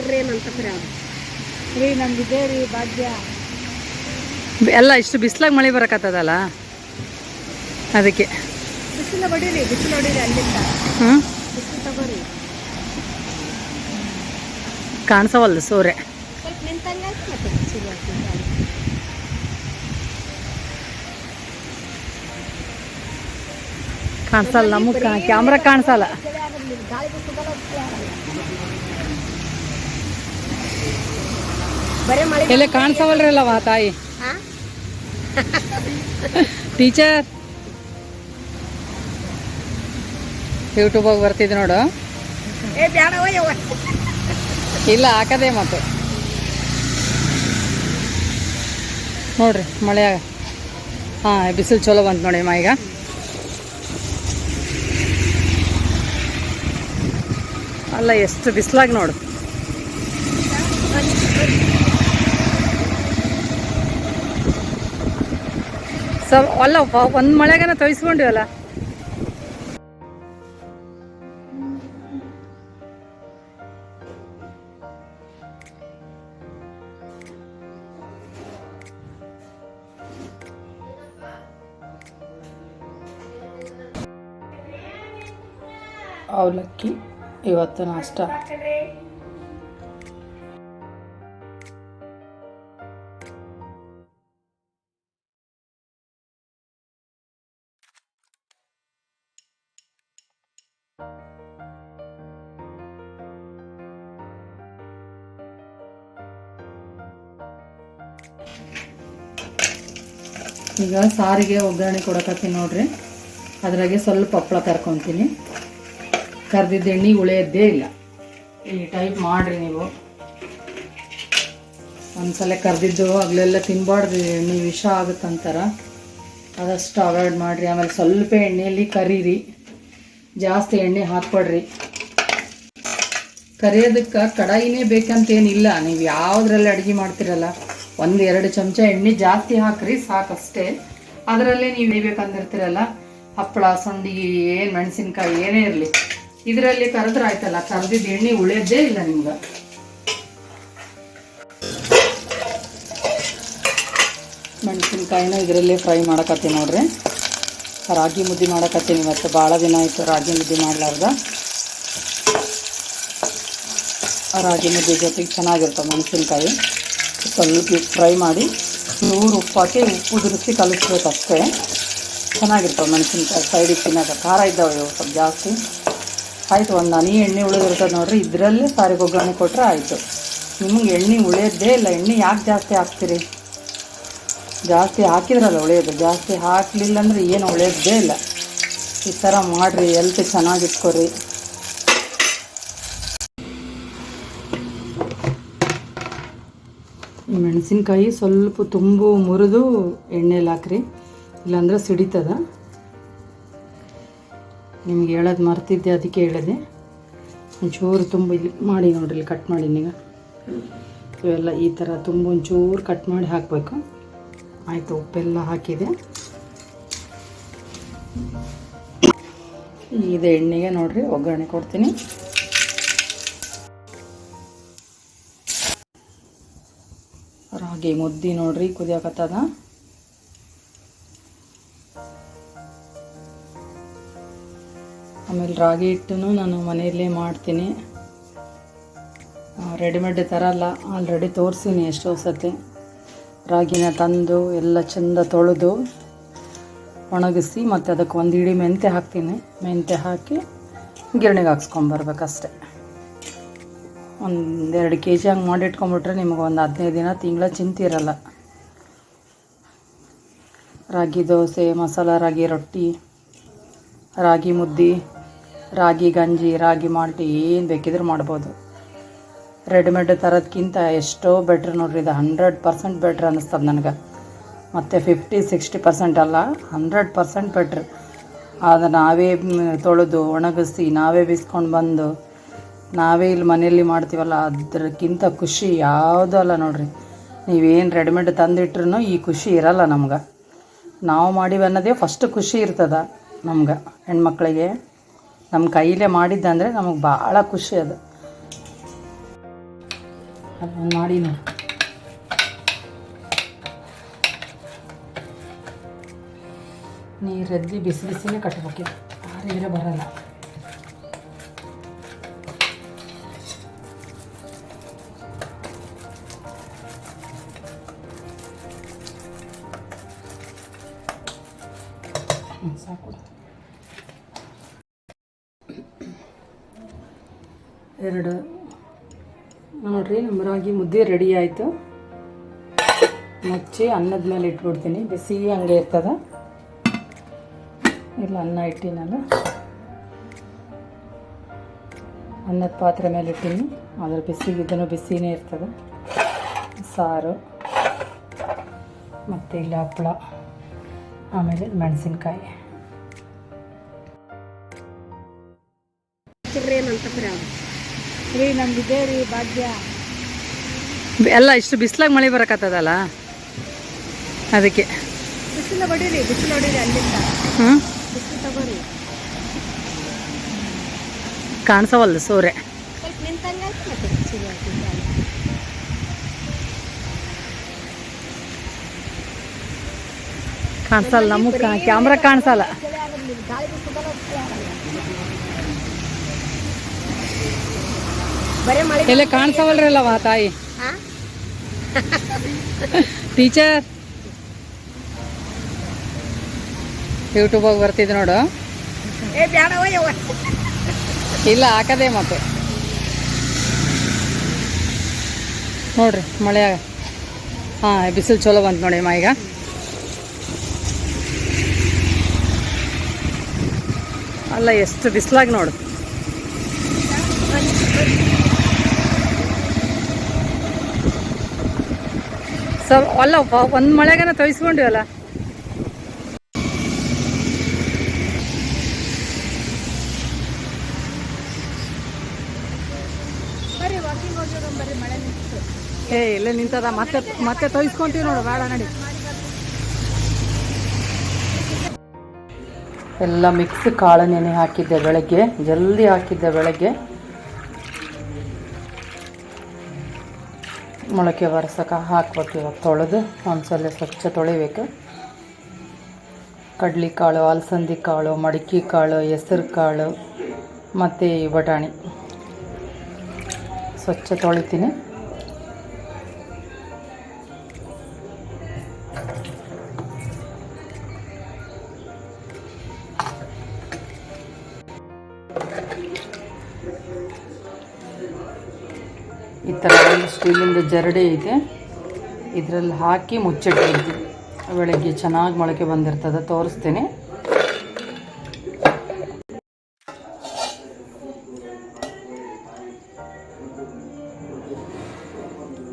ಹೆಸರು ಏನಂತ ಕರೆ ಅದು. ರೀ ನಮ್ಗೆ ಇದೇ ರೀ ಭಾಗ್ಯ. ಎಲ್ಲ ಇಷ್ಟು ಬಿಸಿಲಾಗಿ ಮಳೆ ಬರಕತ್ತದಲ್ಲ? ಅದಕ್ಕೆ. ಬಿಸಿಲು ಹೊಡೀರಿ ಬಿಸಿಲು ಹೊಡೀರಿ ಅಲ್ಲಿಂದ. ಹ್ಞೂ ಬಿಸಿಲು ತಗೋರಿ. ಕಾಣಿಸವಲ್ದು ಸೂರ್ಯ ಸ್ವಲ್ಪ ನಿಂತಂಗೆ ಆಯ್ತು ಮತ್ತೆ ಬಿಸಿಲು ಹಾಕಿದ್ರೆ ಕಾಣಿಸಲ್ಲ ನಮಗೆ ಕ್ಯಾಮ್ರಾ ಕಾಣಿಸಲ್ಲ. ಗಾಳಿ ಬಿಸಿಲು ವಾ ಮಳೆ ತಾಯಿ ಟೀಚರ್. ಟೀಚರ್ ಹೋಗಿ ಬರ್ತಿದ್ದೆ ನೋಡು. ಇಲ್ಲ ಹಾಕದೆ ಮತ್ತೆ. ನೋಡ್ರಿ ಮಳೆ ಹಾಂ ಬಿಸಿಲು ಚಲೋ ಬಂತು ನೋಡಿ ಅಮ್ಮ ಈಗ. ಅಲ್ಲ ಎಷ್ಟು ಬಿಸಿಲಾಗಿ ನೋಡು. ಸೊ ಅಲ್ಲ ಒಂದು ಮಳೆಗನ ತೊಯ್ಸ್ಕೊಂಡಿವಲ್ಲ. ಅವಲಕ್ಕಿ ಇವತ್ತು ನಾಷ್ಟ. ಈಗ ಸಾರಿಗೆ ಒಗ್ಗರಣೆ ಕೊಡಕತ್ತೀನಿ ನೋಡ್ರಿ. ಅದ್ರಾಗೆ ಸ್ವಲ್ಪ ಹಪ್ಪಳ ಕರ್ಕೊತೀನಿ. ಕರ್ದಿದ್ದ ಎಣ್ಣೆ ಉಳಿಯೋದೇ ಇಲ್ಲ. ಈ ಟೈಪ್ ಮಾಡ್ರಿ ನೀವು. ಒಂದ್ಸಲ ಕರ್ದಿದ್ದು ಅಗಲೆಲ್ಲ ತಿನ್ಬಾರ್ದು, ಎಣ್ಣೆ ವಿಷ ಆಗುತ್ತಂತಾರ. ಅದಷ್ಟು ಅವಾಯ್ಡ್ ಮಾಡಿರಿ. ಆಮೇಲೆ ಸ್ವಲ್ಪ ಎಣ್ಣೆಯಲ್ಲಿ ಕರೀರಿ. ಜಾಸ್ತಿ ಎಣ್ಣೆ ಹಾಕ್ಬೇಡ್ರಿ. ಕರಿಯೋದಕ್ಕೆ ಕಡಾಯಿನೇ ಬೇಕಂತೇನಿಲ್ಲ. ನೀವು ಯಾವುದ್ರಲ್ಲಿ ಅಡುಗೆ ಮಾಡ್ತಿರಲ್ಲ? ಒಂದು ಎರಡು ಚಮಚ ಎಣ್ಣೆ ಜಾಸ್ತಿ ಹಾಕ್ರಿ ಸಾಕಷ್ಟೇ. ಅದರಲ್ಲೇ ನೀವು ಬೇಕಂದಿರ್ತೀರಲ್ಲ ಹಪ್ಪಳ ಸಂಡಿಗೆ ಏನು ಮೆಣಸಿನ್ಕಾಯಿ, ಏನೇ ಇರಲಿ. ಇದರಲ್ಲಿ ಕರೆದ್ರೆ ಆಯ್ತಲ್ಲ ಕರೆದಿದ್ದು ಎಣ್ಣೆ ಉಳಿಯೋದೇ ಇಲ್ಲ ನಿಮ್ಗೆ. ಮೆಣಸಿನ್ಕಾಯಿನ ಇದರಲ್ಲೇ ಫ್ರೈ ಮಾಡಕತ್ತೀನಿ ನೋಡ್ರಿ. ರಾಗಿ ಮುದ್ದೆ ಮಾಡಕತ್ತೀನಿ ಇವತ್ತು ಭಾಳ ದಿನ ಆಯಿತು ರಾಗಿ ಮುದ್ದೆ ಮಾಡ್ಲಾರ್ದ. ರಾಗಿ ಮುದ್ದೆ ಜೊತೆಗೆ ಚೆನ್ನಾಗಿರ್ತವೆ ಮೆಣಸಿನ್ಕಾಯಿ. ಸ್ವಲ್ಪ ಫ್ರೈ ಮಾಡಿ ನೂರು ಉಪ್ಪು ಹಾಕಿ ಉಪ್ಪು ದುರಿಸಿ ಕಲಿಸ್ಬೇಕಷ್ಟೇ ಚೆನ್ನಾಗಿರ್ತವೆ ಮೆಣಸಿನ್ಕಾಯಿ ಸೈಡಿಗೆ ತಿನ್ನೋಕೆ ಖಾರ ಇದ್ದಾವೆ ಇವು, ಸ್ವಲ್ಪ ಜಾಸ್ತಿ. ಆಯಿತು, ಒಂದು ಹನಿ ಎಣ್ಣೆ ಉಳಿದಿರ್ತದೆ ನೋಡ್ರಿ, ಇದರಲ್ಲೇ ಸಾರಿ ಒಗ್ಗರಣೆ ಕೊಟ್ಟರೆ ಆಯಿತು. ನಿಮಗೆ ಎಣ್ಣೆ ಉಳಿಯೋದೇ ಇಲ್ಲ. ಎಣ್ಣೆ ಯಾಕೆ ಜಾಸ್ತಿ ಹಾಕ್ತೀರಿ? ಜಾಸ್ತಿ ಹಾಕಿದ್ರಲ್ಲ ಉಳಿಯೋದು. ಜಾಸ್ತಿ ಹಾಕಲಿಲ್ಲ ಅಂದರೆ ಏನು ಉಳಿಯೋದೇ ಇಲ್ಲ. ಈ ಥರ ಮಾಡಿರಿ ಎಲ್ತ್ ಚೆನ್ನಾಗಿಟ್ಕೊರಿ. ಮೆಣಸಿನ್ಕಾಯಿ ಸ್ವಲ್ಪ ತುಂಬು ಮುರಿದು ಎಣ್ಣೆಲಿ ಹಾಕ್ರಿ. ಇಲ್ಲಾಂದ್ರೆ ಸಿಡಿತದ. ನಿಮ್ಗೆ ಹೇಳೋದು ಮರ್ತಿದ್ದೆ, ಅದಕ್ಕೆ ಹೇಳಿದೆ. ಒಂಚೂರು ತುಂಬ ಇಲ್ಲಿ ಮಾಡಿ ನೋಡ್ರಿ, ಇಲ್ಲಿ ಕಟ್ ಮಾಡಿ ಈಗ ಇವೆಲ್ಲ ಈ ಥರ ತುಂಬ ಒಂಚೂರು ಕಟ್ ಮಾಡಿ ಹಾಕಬೇಕು. ಆಯಿತು, ಉಪ್ಪೆಲ್ಲ ಹಾಕಿದೆ. ಇದು ಎಣ್ಣೆಗೆ ನೋಡಿರಿ, ಒಗ್ಗರಣೆ ಕೊಡ್ತೀನಿ. ರಾಗಿ ಮುದ್ದಿ ನೋಡ್ರಿ, ಕುದಿಯಾಕತ್ತದ. ಆಮೇಲೆ ರಾಗಿ ಹಿಟ್ಟನ್ನು ನಾನು ಮನೆಯಲ್ಲೇ ಮಾಡ್ತೀನಿ. ರೆಡಿಮೇಡ್ ತರಲ್ಲ ಆಲ್ರೆಡಿ ತೋರಿಸಿನಿ ಎಷ್ಟೋ ಸತಿ. ರಾಗಿನ ತಂದು ಎಲ್ಲ ಚೆಂದ ತೊಳೆದು ಒಣಗಿಸಿ ಮತ್ತು ಅದಕ್ಕೆ ಒಂದು ಇಡೀ ಮೆಂತೆ ಹಾಕ್ತೀನಿ. ಮೆಂತೆ ಹಾಕಿ ಗಿರಣಿಗೆ ಹಾಕ್ಸ್ಕೊಂಬರ್ಬೇಕಷ್ಟೆ ಒಂದೆರಡು ಕೆ ಜಿ ಹಂಗೆ ಮಾಡಿಟ್ಕೊಂಬಿಟ್ರೆ ನಿಮಗೆ ಒಂದು ಹದಿನೈದು ದಿನ ತಿಂಗಳ ಚಿಂತೆ ಇರಲ್ಲ. ರಾಗಿ ದೋಸೆ, ಮಸಾಲ ರಾಗಿ ರೊಟ್ಟಿ, ರಾಗಿ ಮುದ್ದೆ, ರಾಗಿ ಗಂಜಿ, ರಾಗಿ ಮಾಲ್ಟಿ ಏನು ಬೇಕಿದ್ರೆ ಮಾಡ್ಬೋದು. ರೆಡಿಮೇಡ್ ತರೋದಕ್ಕಿಂತ ಎಷ್ಟೋ ಬೆಟ್ರ್ ನೋಡ್ರಿ ಇದು ಹಂಡ್ರೆಡ್ ಪರ್ಸೆಂಟ್ ಬೆಟ್ರ್ ಅನ್ನಿಸ್ತದೆ ನನಗೆ. ಮತ್ತು ಫಿಫ್ಟಿ, ಸಿಕ್ಸ್ಟಿ ಪರ್ಸೆಂಟ್ ಅಲ್ಲ, ಹಂಡ್ರೆಡ್ ಪರ್ಸೆಂಟ್ ಬೆಟ್ರ್. ಅದು ನಾವೇ ತೊಳೆದು ಒಣಗಿಸಿ ನಾವೇ ಬಿಸ್ಕೊಂಡು ಬಂದು ನಾವೇ ಇಲ್ಲಿ ಮನೆಯಲ್ಲಿ ಮಾಡ್ತೀವಲ್ಲ ಅದಕ್ಕಿಂತ ಖುಷಿ ಯಾವುದೂ ಅಲ್ಲ ನೋಡ್ರಿ. ನೀವೇನು ರೆಡಿಮೇಡ್ ತಂದಿಟ್ರು ಈ ಖುಷಿ ಇರಲ್ಲ ನಮ್ಗೆ. ನಾವು ಮಾಡಿವಿ ಅನ್ನೋದೇ ಫಸ್ಟ್ ಖುಷಿ ಇರ್ತದ ನಮ್ಗೆ, ಹೆಣ್ಮಕ್ಳಿಗೆ. ನಮ್ಮ ಕೈಲೇ ಮಾಡಿದ್ದಂದರೆ ನಮಗೆ ಭಾಳ ಖುಷಿ ಅದು. ಮಾಡಿ ನೋಡಿ. ಬಿಸಿ ಬಿಸಿನೇ ಕಟ್ಟಬೇಕಿದೆ ಆರಿದ್ರೆ ಬರಲ್ಲ. ಸಾಕು ಎರಡು. ನೋಡ್ರಿ, ನಮ್ಮ ರಾಗಿ ಮುದ್ದೆ ರೆಡಿ ಆಯಿತು. ಮುಚ್ಚಿ ಅನ್ನದ ಮೇಲೆ ಇಟ್ಬಿಡ್ತೀನಿ. ಬಿಸಿ ಹಂಗೆ ಇರ್ತದ. ಇಲ್ಲ, ಅನ್ನ ಇಟ್ಟಿನಲ್ಲ. ಅನ್ನದ ಪಾತ್ರೆ ಮೇಲೆ ಇಟ್ಟೀನಿ. ಅದ್ರ ಬಿಸಿಗೆ ಇದನ್ನು ಬಿಸಿನೇ ಇರ್ತದೆ. ಸಾರು, ಮತ್ತು ಇಲ್ಲಿ ಹಪ್ಪಳ, ಆಮೇಲೆ ಮೆಣಸಿನ್ಕಾಯಿ. ಚಿಗ್ರಿ ಏನಂತ ಬರೀ ರೀ ನಮ್ಗಿದೆ ರೀ ಭಾಗ್ಯ. ಎಲ್ಲ ಇಷ್ಟು ಬಿಸಿಲಾಗ ಮಳೆ ಬರಕತ್ತದಲ್ಲ? ಅದಕ್ಕೆ. ಬಿಸಿಲು ಹೊಡೀರಿ ಬಿಸಿಲು ಹೊಡೀರಿ ಅಲ್ಲಿಂದ. ಹ್ಞೂ ಬಿಸಿಲು ತಗೋರಿ. ಸೋರೆ ಸೂರ್ಯ. ಸ್ವಲ್ಪ ನಿಂತಂಗೆ ಆಯ್ತು ಮತ್ತೆ. ಚಲೋ ಆಗ್ತೈತೆ ಅಲ್ಲ. ಕಾಣಿಸಲ್ಲ. ನಮಗೆ ಕ್ಯಾಮ್ರಾ ಕಾಣಿಸಲ್ಲ ಎಲ್ಲ ಕಾಣಿಸವಲ್ರಲ್ಲವ ತಾಯಿ? ಟೀಚರ್ ಟೀಚರ್ ಹೋಗಿ ಬರ್ತಿದ್ ನೋಡು. ಇಲ್ಲ ಹಾಕದೆ ಮತ್ತೆ. ನೋಡ್ರಿ ಮಳೆ ಹಾಂ ಬಿಸಿಲು ಚಲೋ ಬಂತು ನೋಡಿ ಅಮ್ಮ ಈಗ. ಅಲ್ಲ ಎಷ್ಟು ಬಿಸಿಲಾಗಿ ನೋಡು. ಸ್ವಲ್ಪ ಅಲ್ಲ ಒಂದು ಮಳೆಗನ ತೊಯ್ಸ್ಕೊಂಡಿವಲ್ಲ? ಅಲ್ಲ ವಾಕಿಂಗ್ ಹೋಗೋಣ ಬರ್ರಿ ಮಳೆ ನಿಂತು ಏ ಇಲ್ಲ ನಿಂತದ ಮತ್ತೆ ಮತ್ತೆ ತೊಯ್ಸ್ಕೊಂತೀವಿ ನೋಡು ಬೇಡ ನಡಿ. ಎಲ್ಲ ಮಿಕ್ಸ್ ಕಾಳು ನೆನೆ ಹಾಕಿದ್ದೆ ಬೆಳಗ್ಗೆ ಜಲ್ದಿ ಹಾಕಿದ್ದೆ ಬೆಳಗ್ಗೆ. ಮೊಳಕೆ ಬರ್ಸಕ್ಕೆ ಹಾಕ್ಬೇಕು ಇವಾಗ ತೊಳೆದು. ಒಂದ್ಸಲ ಸ್ವಚ್ಛ ತೊಳಿಬೇಕು. ಕಡ್ಲಿ ಕಾಳು ಅಲಸಂದಿ ಕಾಳು ಮಡಿಕೆ ಕಾಳು ಹೆಸರು ಕಾಳು ಮತ್ತು ಬಟಾಣಿ. ಸ್ವಚ್ಛ ತೊಳಿತೀನಿ. ಈ ಥರ ಒಂದು ಸ್ಟೀಲಿಂದ ಜರಡಿ ಇದೆ. ಇದರಲ್ಲಿ ಹಾಕಿ ಮುಚ್ಚಿಟ್ಟಿರ್ತೀವಿ ಬೆಳಗ್ಗೆ ಚೆನ್ನಾಗಿ ಮೊಳಕೆ ಬಂದಿರ್ತದೆ, ತೋರಿಸ್ತೀನಿ.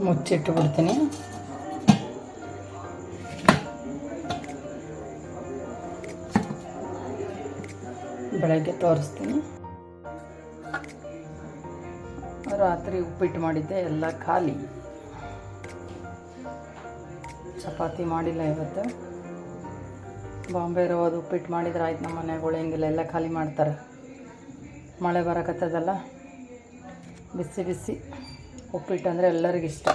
ಮುಚ್ಚಿಟ್ಟು ಬಿಡ್ತೀನಿ. ಬೆಳಗ್ಗೆ ತೋರಿಸ್ತೀನಿ. ರಾತ್ರಿ ಉಪ್ಪಿಟ್ಟು ಮಾಡಿದ್ದೆ, ಎಲ್ಲ ಖಾಲಿ. ಚಪಾತಿ ಮಾಡಿಲ್ಲ ಇವತ್ತು. ಬಾಂಬೆ ರವಾದ ಉಪ್ಪಿಟ್ಟು ಮಾಡಿದ್ರೆ ಆಯ್ತು, ನಮ್ಮ ಮನೆಗಳು ಉಳಿಯಂಗಿಲ್ಲ ಎಲ್ಲ ಖಾಲಿ ಮಾಡ್ತಾರೆ. ಮಳೆ ಬರಕತ್ತದಲ್ಲ, ಬಿಸಿ ಬಿಸಿ ಉಪ್ಪಿಟ್ಟು ಅಂದರೆ ಎಲ್ಲರಿಗಿಷ್ಟ.